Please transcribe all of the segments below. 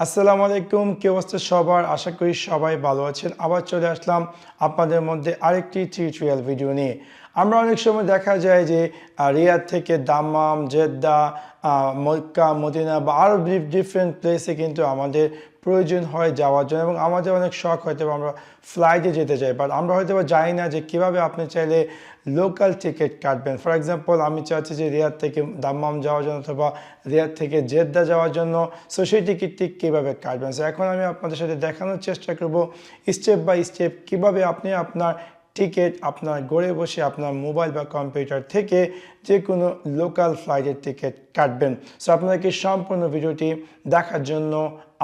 আসসালামু আলাইকুম কেউ অবস্থা সবার? আশা করি সবাই ভালো আছেন। আবার চলে আসলাম আপনাদের মধ্যে আরেকটি টিউটোরিয়াল ভিডিও নিয়ে। আমরা অনেক সময় দেখা যায় যে রিয়াদ থেকে দাম্মাম, জেদ্দা মক্কা, মদিনা বা আরও ডিফারেন্ট প্লেসে কিন্তু আমাদের প্রয়োজন হয় যাওয়ার জন্য এবং আমাদের অনেক শখ হয়তো আমরা ফ্লাইটে যেতে চাই। বাট আমরা হয়তো বা জানি না যে কীভাবে আপনি চাইলে লোকাল টিকিট কাটবেন। ফর এক্সাম্পল আমি চাচ্ছি যে রিয়াদ থেকে দাম্মাম যাওয়ার জন্য অথবা রিয়াদ থেকে জেদ্দা যাওয়ার জন্য। সো সেই টিকিটটি কীভাবে কাটবেন? সো এখন আমি আপনাদের সাথে দেখানোর চেষ্টা করব স্টেপ বাই স্টেপ কীভাবে আপনি আপনার টিকিট আপনার ঘরে বসে আপনার মোবাইল বা কম্পিউটার থেকে যে কোনো লোকাল ফ্লাইটের টিকিট কাটবেন। সো আপনাদেরকে সম্পূর্ণ ভিডিওটি দেখার জন্য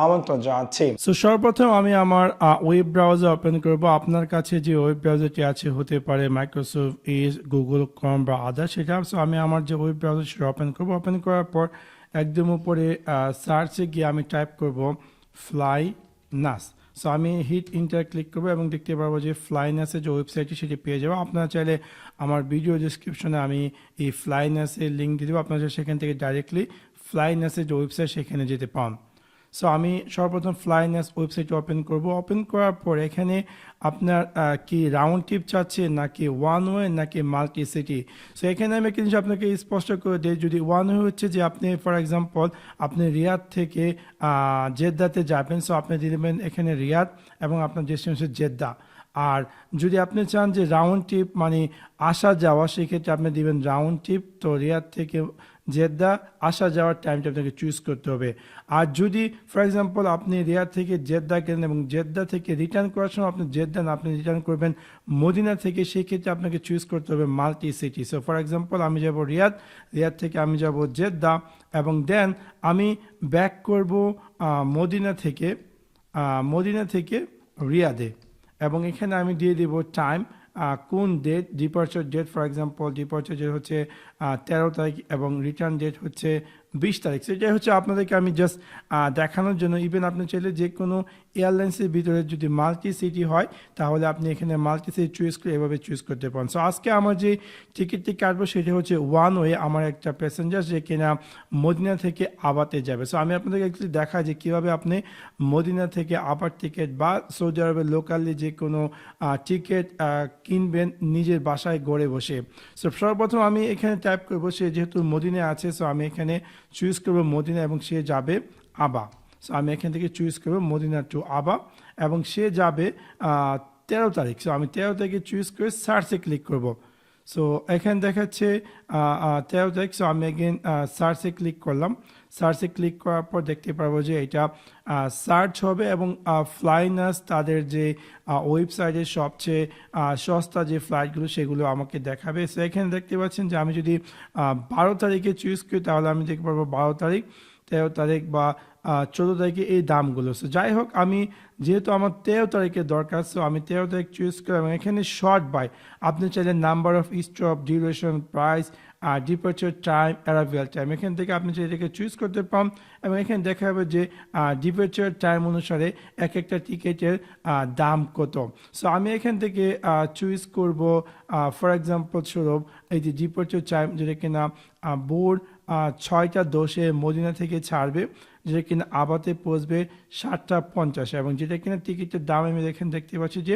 আমন্ত্রণ জানাচ্ছি। সো সর্বপ্রথম আমি আমার ওয়েব ব্রাউজার ওপেন করব। আপনার কাছে যে ওয়েব ব্রাউজারটি আছে, হতে পারে মাইক্রোসফট এজ গুগল ক্রম বা আদার সেটা। সো আমি আমার যে ওয়েব ব্রাউজার সেটা ওপেন করব। ওপেন করার পর একদম উপরে সার্চে গিয়ে আমি টাইপ করব ফ্লাই নাস সো আমি হিট ইন্টার ক্লিক করব এবং দেখতে পারব যে ফ্লাইনাসে যে ওয়েবসাইটটি সেটি পেয়ে যাব। আপনারা চাইলে আমার ভিডিও ডিসক্রিপশনে আমি এই ফ্লাইনাসের লিঙ্ক দিয়ে দেবো। আপনারা সেখান থেকে ডাইরেক্টলি ফ্লাইনাসের যে ওয়েবসাইট সেখানে যেতে পান। সো আমি সর্বপ্রথম ফ্লাইনাস ওয়েবসাইট ওপেন করব। ওপেন করার পর এখানে আপনার কি রাউন্ড টিপ চাচ্ছে নাকি ওয়ান ওয়ে নাকি মাল্টি সিটি সো এখানে আমি একটা জিনিস আপনাকে স্পষ্ট করে দিই, যদি ওয়ান ওয়ে হচ্ছে যে আপনি ফর এক্সাম্পল আপনি রিয়াদ থেকে জেদ্দাতে যাবেন। সো আপনি দিবেন এখানে রিয়াদ এবং আপনার ডেস্টিনেশন জেদ্দা। আর যদি আপনি চান যে রাউন্ড ট্রিপ মানে আসা যাওয়া সেক্ষেত্রে আপনি দিবেন রাউন্ড ট্রিপ তো রিয়াদ থেকে জেদ্দা, আসা যাওয়ার টাইমটা আপনাকে চুজ করতে হবে। আর যদি ফর এক্সাম্পল আপনি রিয়াদ থেকে জেদ্দা কেনেন এবং জেদ্দা থেকে রিটার্ন করার সময় আপনি জেদ্দা না, আপনি রিটার্ন করবেন মদিনা থেকে, সেই ক্ষেত্রে আপনাকে চুজ করতে হবে multi city so for example আমি যাব রিয়াদ রিয়াদ থেকে আমি যাব জেদ্দা এবং দেন আমি ব্যাক করব মদিনা থেকে মদিনা থেকে রিয়াদে এবং এখানে আমি দিয়ে দিব টাইম কোন date departure date for example departure date হচ্ছে তেরো তারিখ এবং রিটার্ন ডেট হচ্ছে বিশ তারিখ। সেটাই হচ্ছে আপনাদেরকে আমি জাস্ট দেখানোর জন্য। ইভেন আপনি চাইলে যে কোনো এয়ারলাইন্সের ভিতরে যদি মাল্টি সিটি হয়, তাহলে আপনি এখানে মাল্টি সিটি চুজ করে এভাবে চুজ করতে পারেন। সো আজকে আমার যে টিকিটটি কাটবো, সেটি হচ্ছে ওয়ান ওয়ে আমার একটা প্যাসেঞ্জার যে কিনা মদিনা থেকে আবাতে যাবে। সো আমি আপনাদেরকে একটু দেখাই যে কীভাবে আপনি মদিনা থেকে আবার টিকিট বা সৌদি আরবের লোকালি যে কোনো টিকিট কিনবেন নিজের বাসায় গড়ে বসে। সো সর্বপ্রথম আমি এখানে টাইপ করব, সে যেহেতু মদিনা আছে সো আমি এখানে চুজ করব মদিনা এবং সে যাবে আবা। সো আমি এখান থেকে চুজ করব মদিনা টু আবা এবং সে যাবে তেরো তারিখ। সো আমি তেরো তারিখে চুজ করে সার্চে ক্লিক করব। সো এখানে দেখাচ্ছে তেরো তারিখ। সো আমি এগেন সার্চে ক্লিক করলাম। সার্চে ক্লিক করার পর দেখতে পারব যে এটা সার্চ হবে এবং ফ্লাইনাস তাদের যে ওয়েবসাইটের সবচেয়ে সস্তা যে ফ্লাইটগুলো সেগুলো আমাকে দেখাবে। সো এখানে দেখতে পাচ্ছেন যে আমি যদি বারো তারিখে চুজ করি, তাহলে আমি দেখতে পারব বারো তারিখ, তেরো তারিখ বা চোদ্দ তারিখে এই দামগুলো। সো যাই হোক, আমি যেহেতু আমার তেরো তারিখে দরকার সো আমি তেরো তারিখ চুজ করলাম এখানে শর্ট বাই আপনি চাইলে number of stop duration price R departure time arrival time এখান থেকে আপনি চাইলে এটাকে চুজ করতে পারেন এবং এখানে দেখা যাবে যে ডিপার্চার টাইম অনুসারে এক একটা টিকিটের দাম কত। সো আমি এখান থেকে চুজ করব ফর এক্সাম্পল স্বরূপ, এই যে ডিপার্চার টাইম যেটা কিনা বোর্ড ছয়টা দোষে মদিনা থেকে ছাড়বে। যেটা কিনা আবাতে পৌঁছবে সাতটা পঞ্চাশ, এবং যেটা কিনা টিকিটের দাম আমি এখানে দেখতে পাচ্ছি যে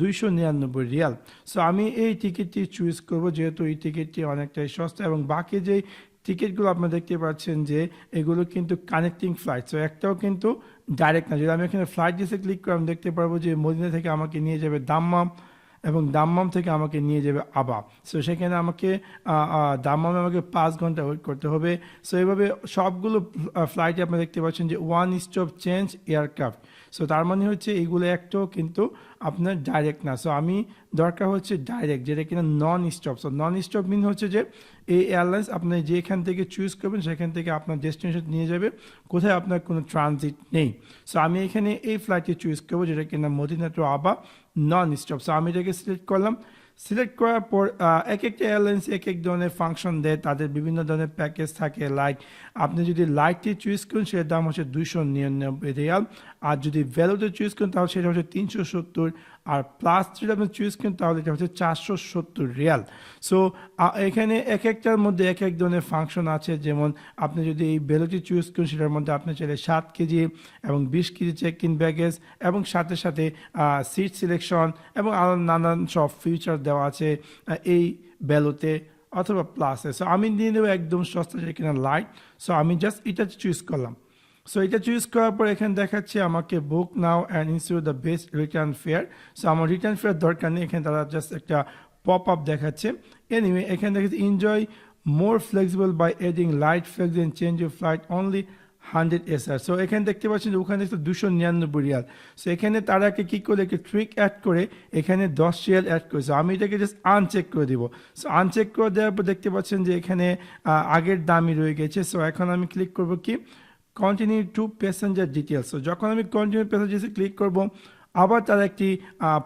দুইশো নিরানব্বই রিয়াল। সো আমি এই টিকিটটি চুজ করব, যেহেতু এই টিকিটটি অনেকটাই সস্তা, এবং বাকি যে টিকিটগুলো আপনারা দেখতে পাচ্ছেন যে এগুলো কিন্তু কানেক্টিং ফ্লাইট সো একটাও কিন্তু ডাইরেক্ট না। যদি আমি এখানে ফ্লাইট ডিসে ক্লিক করে আমি দেখতে পারব যে মদিনা থেকে আমাকে নিয়ে যাবে দাম্মাম এবং দাম্মাম থেকে আমাকে নিয়ে যাবে আবা। সো সেখানে আমাকে দাম্মামে আমাকে পাঁচ ঘণ্টা ওয়েট করতে হবে। সো এইভাবে সবগুলো ফ্লাইটে আপনি দেখতে পাচ্ছেন যে one stop change aircraft so তার মানে হচ্ছে এইগুলো একটাও কিন্তু আপনার ডাইরেক্ট না। সো আমি দরকার হচ্ছে ডাইরেক্ট যেটা কিনা non stop so non stop mean হচ্ছে যে এই এয়ারলাইন্স আপনি যেখান থেকে চুজ করবেন, সেখান থেকে আপনার ডেস্টিনেশন নিয়ে যাবে। কোথায় আপনার কোনো ট্রানজিট নেই। সো আমি এখানে এই ফ্লাইটটি চুজ করব, যেটা কিনা মদিনা টু আবা নন স্টপ সো আমি এটাকে সিলেক্ট করলাম। সিলেক্ট করার পর এক একটা এয়ারলাইন্স এক এক ধরনের ফাংশন দেয়। তাদের বিভিন্ন ধরনের প্যাকেজ থাকে লাইক আপনি যদি লাইটটি চুজ করেন, সেটার দাম হচ্ছে দুইশো নিরানব্বই রিয়াল। আর যদি ভ্যালুতে চুজ করেন, তাহলে সেটা হচ্ছে তিনশো সত্তর। আর প্লাস যদি আপনি চুজ করেন তাহলে এটা হচ্ছে চারশো সত্তর রিয়াল সো এখানে এক একটার মধ্যে এক এক ধরনের ফাংশন আছে। যেমন আপনি যদি এই বেলুটি চুজ করেন, সেটার মধ্যে আপনি চাইলে সাত কেজি এবং বিশ কেজি চেক ইন ব্যাগেজ এবং সাথে সাথে সিট সিলেকশন এবং আরও নানান সব ফিউচার দেওয়া আছে এই বেলুতে অথবা প্লাসে সো আমি নিয়ে নেব একদম সস্তা যেটা কিনা লাইট সো আমি জাস্ট এটা চুজ করলাম। সো এটা চুজ করার পর এখানে দেখাচ্ছে আমাকে book now and institute the best return fare so আমার রিটার্ন ফেয়ার দরকার নেই, এখানে তারা জাস্ট একটা পপ আপ দেখাচ্ছে। এনিওয়ে এখানে দেখাচ্ছে enjoy more flexible by adding light flex and change of flight only hundred S R so এখানে দেখতে পাচ্ছেন যে ওখানে দেখতে দুশো নিরানব্বই রিয়াল। সো এখানে তারাকে কী করে একটা ট্রিক অ্যাড করে, এখানে দশ রিয়াল অ্যাড করেছে আমি এটাকে জাস্ট আনচেক করে দিব। সো আনচেক করে দেওয়ার পর দেখতে পাচ্ছেন যে এখানে আগের দামই রয়ে গেছে। সো এখন আমি ক্লিক করব কি? কন্টিনিউ টু প্যাসেঞ্জার ডিটেলস তো যখন আমি কন্টিনিউ প্যাসেঞ্জার্সে ক্লিক করব, আবার তার একটি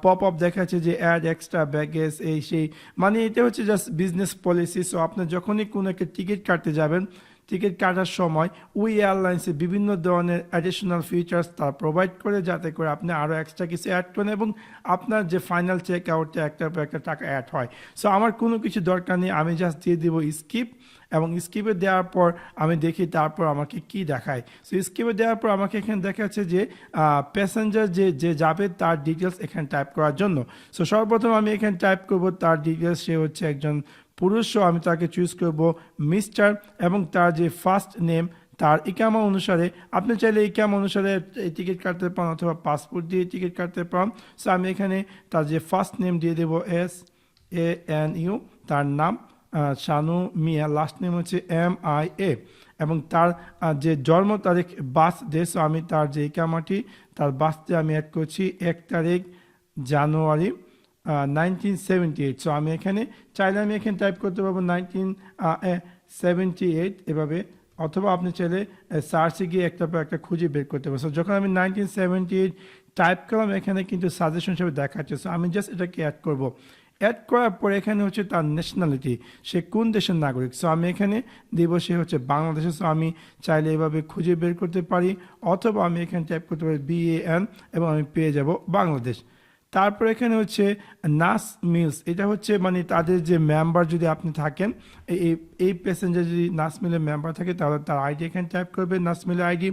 পপ আপ দেখাচ্ছে যে অ্যাড এক্সট্রা ব্যাগেজ এই সেই। মানে এটা হচ্ছে জাস্ট বিজনেস পলিসি সো আপনি যখনই কোনো একটা টিকিট কাটতে যাবেন টিকিট কাটার সময় উই এয়ারলাইন্সে বিভিন্ন ধরনের অ্যাডিশনাল ফিচার্স তারা প্রোভাইড করে, যাতে করে আপনি আরও এক্সট্রা কিছু অ্যাড করেন এবং আপনার যে ফাইনাল চেক আউটে একটার পর একটা টাকা অ্যাড হয়। সো আমার কোনো কিছু দরকার নেই, আমি জাস্ট দিয়ে দিব স্কিপ এবং স্কিপে দেওয়ার পর আমি দেখি তারপর আমাকে কি দেখায়। সো স্কিপে দেওয়ার পর আমাকে এখানে দেখাচ্ছে যে প্যাসেঞ্জার যে যে যাবে তার ডিটেলস এখানে টাইপ করার জন্য। সো সর্বপ্রথম আমি এখানে টাইপ করব, তার ডিটেলস সে হচ্ছে একজন পুরুষ আমি তাকে চুজ করব মিস্টার এবং তার যে ফার্স্ট নেম তার ইকামা অনুসারে, আপনি চাইলে ইকামা অনুসারে টিকিট কাটতে পান অথবা পাসপোর্ট দিয়ে টিকিট কাটতে পারেন। সো আমি এখানে তার যে ফার্স্ট নেম দিয়ে দেবো এস এ এন ইউ তার নাম শানু মিয়া লাস্ট নেম হচ্ছে এম আই এ এবং তার যে জন্ম তারিখ বাস দেশ আমি তার যে ইকামাটি, তার বাসতে আমি অ্যাড করছি এক তারিখ জানুয়ারি। নাইনটিন সেভেন্টি এইট সো আমি এখানে চাইলে আমি এখানে টাইপ করতে পারব নাইনটিন সেভেন্টি এইট এভাবে, অথবা আপনি চাইলে সার্চে গিয়ে একটা পর একটা খুঁজে বের করতে পারবেন। যখন আমি নাইনটিন সেভেন্টি এইট টাইপ করলাম, এখানে কিন্তু সাজেশন হিসেবে দেখাচ্ছে। সো আমি জাস্ট এটাকে অ্যাড করব। অ্যাড করার পর এখানে হচ্ছে তার ন্যাশনালিটি সে কোন দেশের নাগরিক? সো আমি এখানে দিব, সে হচ্ছে বাংলাদেশের সো আমি চাইলে এভাবে খুঁজে বের করতে পারি, অথবা আমি এখানে টাইপ করতে পারি বিএএন এবং আমি পেয়ে যাব বাংলাদেশ। তারপর এখানে হচ্ছে নাস মিলস। এটা হচ্ছে মানে তাদের যে মেম্বার যদি আপনি থাকেন এই- এই প্যাসেঞ্জার যদি নাস মিলের মেম্বার থাকে, তাহলে তার আইডি এখানে টাইপ করবে নাস মিলের আইডি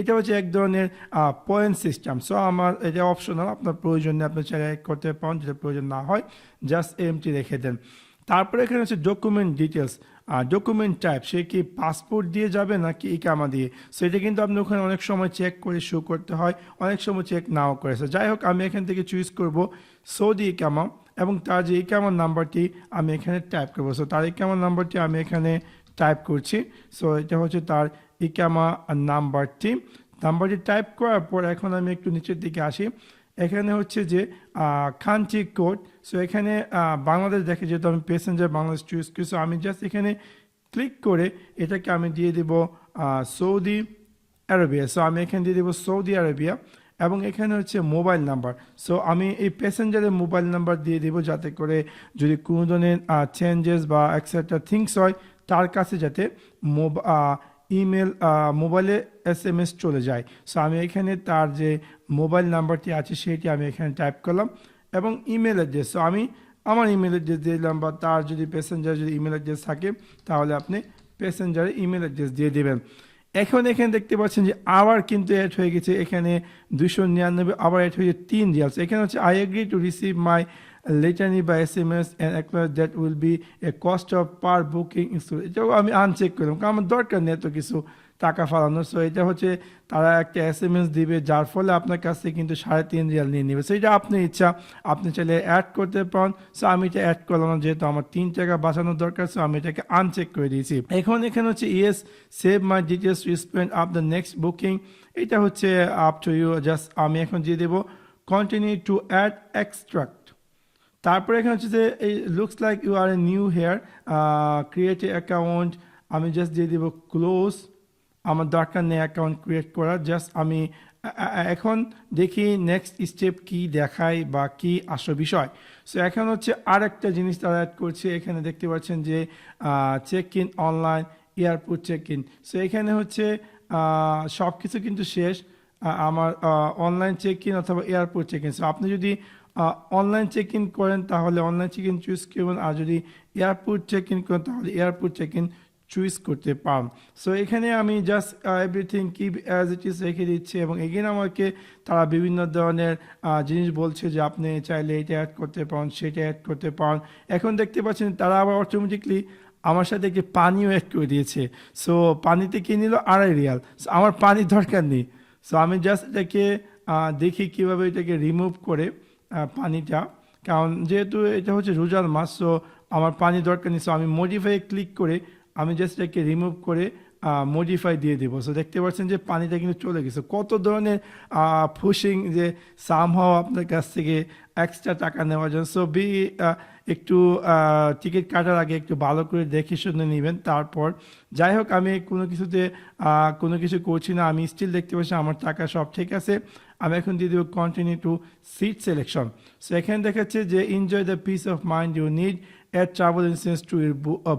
এটা হচ্ছে এক ধরনের পয়েন্ট সিস্টেম সো আমার এটা অপশনাল আপনার প্রয়োজন নেই, আপনি চাইলে করতে পারেন যেটা প্রয়োজন না হয় জাস্ট এমটি রেখে দেন। তারপরে এখানে হচ্ছে ডকুমেন্ট ডিটেলস ডকুমেন্ট টাইপ সে কি পাসপোর্ট দিয়ে যাবে নাকি ইকামা দিয়ে? সেটা কিন্তু আপনি ওখানে অনেক সময় চেক করে শো করতে হয় অনেক সময় চেক নাও করে। So, যাই হোক আমি এখান থেকে চুজ করব সৌদি ইকামা এবং তার যে ইকামার নাম্বারটি আমি এখানে টাইপ করব। সো তার ইকামার নাম্বারটি আমি এখানে টাইপ করছি। সো এটা হচ্ছে তার ইকামা নাম্বারটি। নাম্বারটি টাইপ করার পর এখন আমি একটু নিচের দিকে আসি। এখানে হচ্ছে যে খান কান্ট্রি কোড সো এখানে বাংলাদেশ দেখে যেহেতু আমি প্যাসেঞ্জার বাংলাদেশ চুজ করি সো আমি জাস্ট এখানে ক্লিক করে এটাকে আমি দিয়ে দেব সৌদি আরবিয়া সো আমি এখানে দিয়ে দেবো সৌদি আরবিয়া এবং এখানে হচ্ছে মোবাইল নাম্বার সো আমি এই প্যাসেঞ্জারের মোবাইল নাম্বার দিয়ে দেবো যাতে করে যদি কোনো ধরনের চেঞ্জেস বা এক্সেট্রা থিংস হয়, তার কাছে যাতে মোবা ইমেল মোবাইলে এস এম এস চলে যায়। সো আমি এখানে তার যে মোবাইল নাম্বারটি আছে, সেটি আমি এখানে টাইপ করলাম এবং ইমেল অ্যাড্রেস সো আমি আমার ইমেল অ্যাড্রেস দিলাম বা তার যদি প্যাসেঞ্জার যদি ইমেল অ্যাড্রেস থাকে, তাহলে আপনি প্যাসেঞ্জারের ইমেল অ্যাড্রেস দিয়ে দেবেন। এখন এখানে দেখতে পাচ্ছেন যে আবার কিন্তু অ্যাড হয়ে গেছে। এখানে দুশো নিরানব্বই, আবার অ্যাড হয়েছে তিন রিয়ালস এখানে হচ্ছে I agree to receive my লেটারনি বা S M S that will be a cost of per booking এটাও আমি আনচেক করলাম, কারণ আমার দরকার নেই এত কিছু টাকা ফালানো। সো এটা হচ্ছে তারা একটা এস এম এস দিবে, যার ফলে আপনার কাছ থেকে কিন্তু সাড়ে তিন রিয়াল নিয়ে নেবে। সো এটা আপনার ইচ্ছা, আপনি চাইলে অ্যাড করতে পারেন। সো আমি এটা অ্যাড করলাম যেহেতু আমার তিন টাকা বাঁচানোর দরকার সো আমি এটাকে আনচেক করে দিয়েছি। এখন এখানে হচ্ছে yes save my details to speed up the next booking এটা হচ্ছে আপ টু ইউ জাস্ট আমি এখন দিয়ে দেবো। কন্টিনিউ টু অ্যাড এক্সট্রাক্ট তারপরে এখানে হচ্ছে যে এই looks like you are a new here create a account আমি জাস্ট দিয়ে দিব ক্লোজ আমার দরকার নেই অ্যাকাউন্ট ক্রিয়েট করার জাস্ট আমি এখন দেখি নেক্সট স্টেপ কি দেখায় বা কি আসল বিষয়। সো এখন হচ্ছে আর একটা জিনিস তারা অ্যাড করছে, এখানে দেখতে পাচ্ছেন যে check in online airport check in so এখানে হচ্ছে সব কিছু কিন্তু শেষ আমার অনলাইন চেক ইন অথবা এয়ারপোর্ট চেক ইন সো আপনি যদি অনলাইন চেক ইন করেন, তাহলে অনলাইন চেক ইন চুজ করবেন আর যদি এয়ারপোর্ট চেক ইন করেন, তাহলে এয়ারপোর্ট চেক ইন চুজ করতে পারেন। সো এখানে আমি জাস্ট এভরিথিং কি অ্যাজ ইট ইজ রেখে দিচ্ছি এবং এগেন আমাকে তারা বিভিন্ন ধরনের জিনিস বলছে যে আপনি চাইলে এটা অ্যাড করতে পারেন, সেটা অ্যাড করতে পারেন। এখন দেখতে পাচ্ছেন তারা আবার অটোমেটিকলি আমার সাথে একটি পানিও অ্যাড করে দিয়েছে। সো পানিতে কিনে নিল? আড়াই রিয়াল। সো আমার পানির দরকার নেই। সো আমি জাস্ট এটাকে দেখি কীভাবে এটাকে রিমুভ করে পানিটা। কারণ যেহেতু এটা হচ্ছে রোজার মাস সো আমার পানি দরকার নেই সো আমি মডিফাই ক্লিক করে আমি জাস্ট এটাকে রিমুভ করে মডিফাই দিয়ে দেবো। সো দেখতে পাচ্ছেন যে পানিটা কিন্তু চলে গেছে। কত ধরনের ফুশিং যে সামহাও আপনার কাছ থেকে এক্সট্রা টাকা নেওয়ার জন্য। সো বি একটু টিকিট কাটার আগে একটু ভালো করে দেখে শুনে নেবেন। তারপর যাই হোক, আমি কোনো কিছুতে কোনো কিছু করছি না। আমি স্টিল দেখতে পাচ্ছি আমার টাকা সব ঠিক আছে। আমি এখন দিয়ে দেবো continue to seat selection so এখানে দেখাচ্ছে যে enjoy the peace of mind you need add travel insurance to your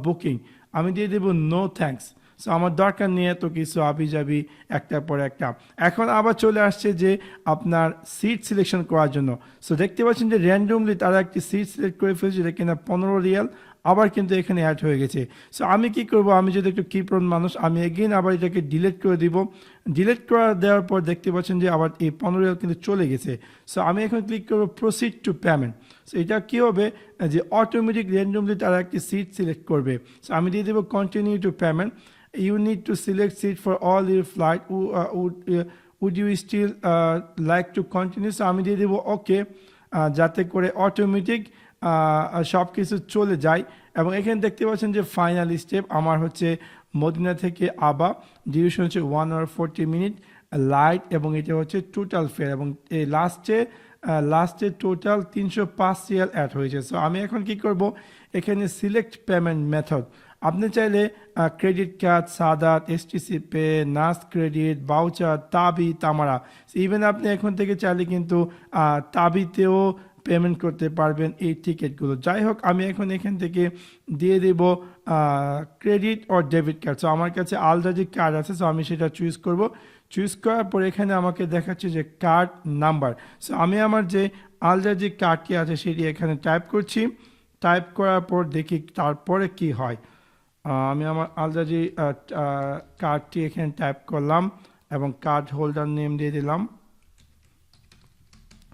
booking আমি দিয়ে দেবো নো থ্যাঙ্কস সো আমার দরকার নিয়ে এত কিছু আবি যাবি একটার পর একটা। এখন আবার চলে আসছে যে আপনার সিট সিলেকশন করার জন্য। সো দেখতে পাচ্ছেন যে র্যান্ডমলি তারা একটি সিট সিলেক্ট করে ফেলছে, যেটা কিনা পনেরো রিয়াল। আবার কিন্তু এখানে অ্যাড হয়ে গেছে। সো আমি কি করব? আমি যদি একটু কিপ্রন মানুষ আমি এগেইন আবার এটাকে ডিলিট করে দিব। ডিলিট করা দেওয়ার পর দেখতে পাচ্ছেন যে আবার এই পনেরো কিন্তু চলে গেছে। সো আমি এখন ক্লিক করব প্রসিড টু পেমেন্ট সো এটা কী হবে? যে অটোমেটিক র্যান্ডমলি তারা একটি সিট সিলেক্ট করবে। সো আমি দিয়ে দেবো continue to payment you need to select seat for all your flight uh, uh, you still uh, like to continue? So আমি দিয়ে দেবো ওকে যাতে করে অটোমেটিক সব কিছু চলে যায়। এবং এখানে দেখতে পাচ্ছেন যে ফাইনাল স্টেপ আমার হচ্ছে মদিনা থেকে আবা। ডিউরেশন হচ্ছে one hour forty minute light এবং এটা হচ্ছে টোটাল ফেয়ার এবং এই লাস্টে লাস্টে টোটাল তিনশো পাঁচ সিএল অ্যাড হয়েছে। সো আমি এখন কি করব? এখানে সিলেক্ট পেমেন্ট মেথড আপনি চাইলে credit card Saadat STC pay নাস credit voucher Tabby Tamara. Even আপনি এখন থেকে চাইলে কিন্তু তাবিতেও পেমেন্ট করতে পারবেন এই টিকিটগুলো যাই হোক, আমি এখন এখান থেকে দিয়ে দেব ক্রেডিট ও ডেবিট কার্ড সো আমার কাছে আলরাজি কার্ড আছে সো আমি সেটা চুজ করব। চুজ করার পর এখানে আমাকে দেখাচ্ছে যে কার্ড নাম্বার সো আমি আমার যে আলরাজি কার্ডটি আছে, সেটি এখানে টাইপ করছি। টাইপ করার পর দেখি তারপরে কি হয়। আমি আমার আলরাজি কার্ডটি এখানে টাইপ করলাম এবং কার্ড হোল্ডার নেম দিয়ে দিলাম।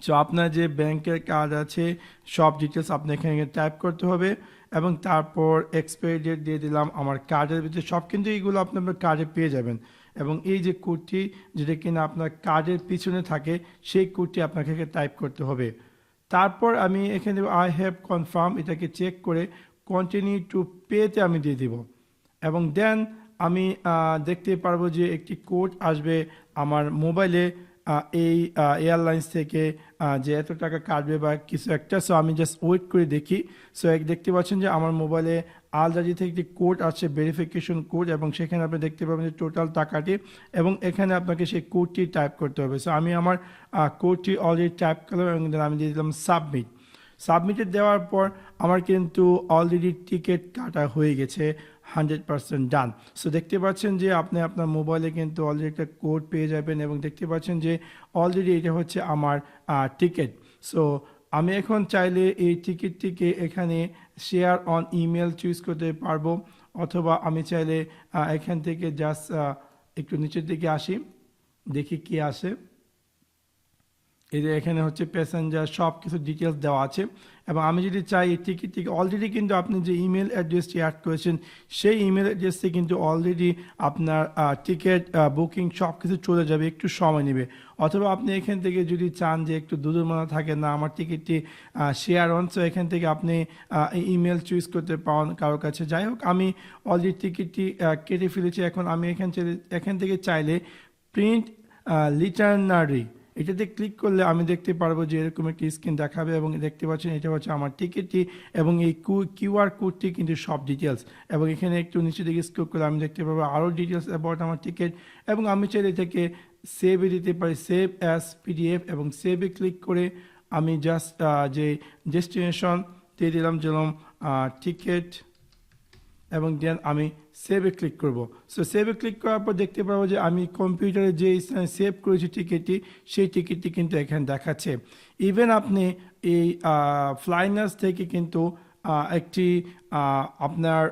সো আপনার যে ব্যাংকের কার্ড আছে সব ডিটেলস আপনি এখানে টাইপ করতে হবে এবং তারপর এক্সপায়ারি ডেট দিয়ে দিলাম আমার কার্ডের ভিতরে সব কিন্তু এইগুলো আপনি আপনার কার্ডে পেয়ে যাবেন এবং এই যে কোডটি যেটা কিনা আপনার কার্ডের পিছনে থাকে সেই কোডটি আপনাকে টাইপ করতে হবে তারপর আমি এখানে আই হ্যাভ কনফার্ম এটাকে চেক করে কন্টিনিউ টু পেতে আমি দিয়ে দিব এবং দেন আমি দেখতে পারব যে একটি কোড আসবে আমার মোবাইলে এই এয়ারলাইন্স থেকে যে এত টাকা কাটবে বা কিছু একটা সো আমি জাস্ট ওয়েট করে দেখি। সো এক, দেখতে পাচ্ছেন যে আমার মোবাইলে আল আলরাজি থেকে একটি কোড আছে ভেরিফিকেশন কোড এবং সেখানে আপনি দেখতে পাবেন যে টোটাল টাকাটি, এবং এখানে আপনাকে সেই কোডটি টাইপ করতে হবে। সো আমি আমার কোডটি অলরেডি টাইপ করলাম, এবং আমি দিয়ে দিলাম সাবমিট সাবমিটেড দেওয়ার পর আমার কিন্তু অলরেডি টিকিট কাটা হয়ে গেছে। হান্ড্রেড পার্সেন্ট ডান সো দেখতে পাচ্ছেন যে আপনি আপনার মোবাইলে কিন্তু অলরেডি একটা কোড পেয়ে যাবেন এবং দেখতে পাচ্ছেন যে অলরেডি এটা হচ্ছে আমার টিকিট সো আমি এখন চাইলে এই টিকিটটিকে এখানে শেয়ার অন ইমেল চুজ করতে পারব অথবা আমি চাইলে এখান থেকে জাস্ট একটু নিচের দিকে আসি, দেখি কি আসে। এই এখানে হচ্ছে প্যাসেঞ্জার সব কিছু ডিটেলস দেওয়া আছে। এবং আমি যদি চাই এই টিকিটটিকে অলরেডি কিন্তু আপনি যে ইমেল অ্যাড্রেসটি অ্যাড করেছেন, সেই ইমেল অ্যাড্রেসটি কিন্তু অলরেডি আপনার টিকিট বুকিং সব কিছু চলে যাবে, একটু সময় নেবে। অথবা আপনি এখান থেকে যদি চান যে একটু দুদূরমানা থাকে না, আমার টিকিটটি শেয়ার অন সো এখান থেকে আপনি ইমেল চুজ করতে পারেন কারোর কাছে। যাই হোক, আমি অলরেডি টিকিটটি কেটে ফেলেছি। এখন আমি এখান এখান থেকে চাইলে প্রিন্ট লিটারনারি এটাতে ক্লিক করলে আমি দেখতে পারব যে এরকম একটি স্ক্রিন দেখাবে এবং দেখতে পাচ্ছেন এটা হচ্ছে আমার টিকিটটি এবং এই কু কিউআর কোডটি কিন্তু সব ডিটেলস এবং এখানে একটু নিচে দিকে স্ক্রল করলে আমি দেখতে পাবো আরও ডিটেলস অ্যাবাউট আমার টিকিট এবং আমি চাইলে থেকে সেভে দিতে পারি সেভ অ্যাস পিডিএফ এবং সেভে ক্লিক করে আমি জাস্ট যে ডেস্টিনেশন দিয়ে দিলাম যেরকম টিকিট এবং দেন আমি সেভে ক্লিক করব। সো সেভে ক্লিক করার পর দেখতে পাবো যে আমি কম্পিউটারে যে সেভ করেছি টিকিটটি সেই টিকিটটি কিন্তু এখানে দেখাচ্ছে। ইভেন আপনি এই ফ্লাইনার্স থেকে কিন্তু একটি আপনার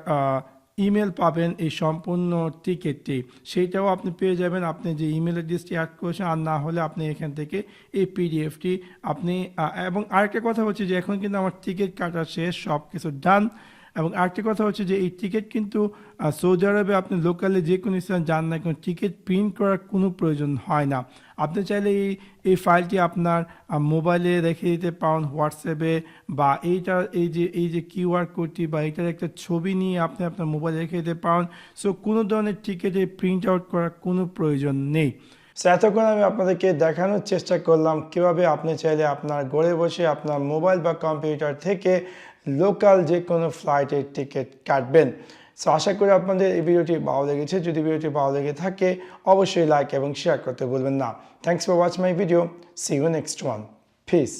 ইমেল পাবেন এই সম্পূর্ণ টিকিটটি সেইটাও আপনি পেয়ে যাবেন। আপনি যে ইমেল অ্যাড্রেসটি অ্যাড করেছেন, আর না হলে আপনি এখান থেকে এই পিডিএফটি আপনি এবং আরেকটা কথা হচ্ছে যে এখন কিন্তু আমার টিকিট কাটা শেষ সব কিছু ডান এবং আরেকটি কথা হচ্ছে যে এই টিকিট কিন্তু সৌদি আরবে আপনি লোকালে যে কোনো স্থান যান না কেন টিকিট প্রিন্ট করার কোনো প্রয়োজন হয় না। আপনি চাইলে এই এই ফাইলটি আপনার মোবাইলে রেখে দিতে পারেন হোয়াটসঅ্যাপে বা এইটা, এই যে এই যে কিউআর কোডটি বা এইটার একটা ছবি নিয়ে আপনি আপনার মোবাইলে রেখে দিতে পারেন। সো কোনো ধরনের টিকিটে প্রিন্ট আউট করার কোনো প্রয়োজন নেই। সো এতক্ষণ আমি আপনাদেরকে দেখানোর চেষ্টা করলাম কীভাবে আপনি চাইলে আপনার ঘরে বসে আপনার মোবাইল বা কম্পিউটার থেকে লোকাল যে কোনো ফ্লাইটের টিকিট কাটবেন। সো আশা করি আপনাদের এই ভিডিওটি ভালো লেগেছে। যদি ভিডিওটি ভালো লেগে থাকে, অবশ্যই লাইক এবং শেয়ার করতে ভুলবেন না। Thanks for watch my video see you next one peace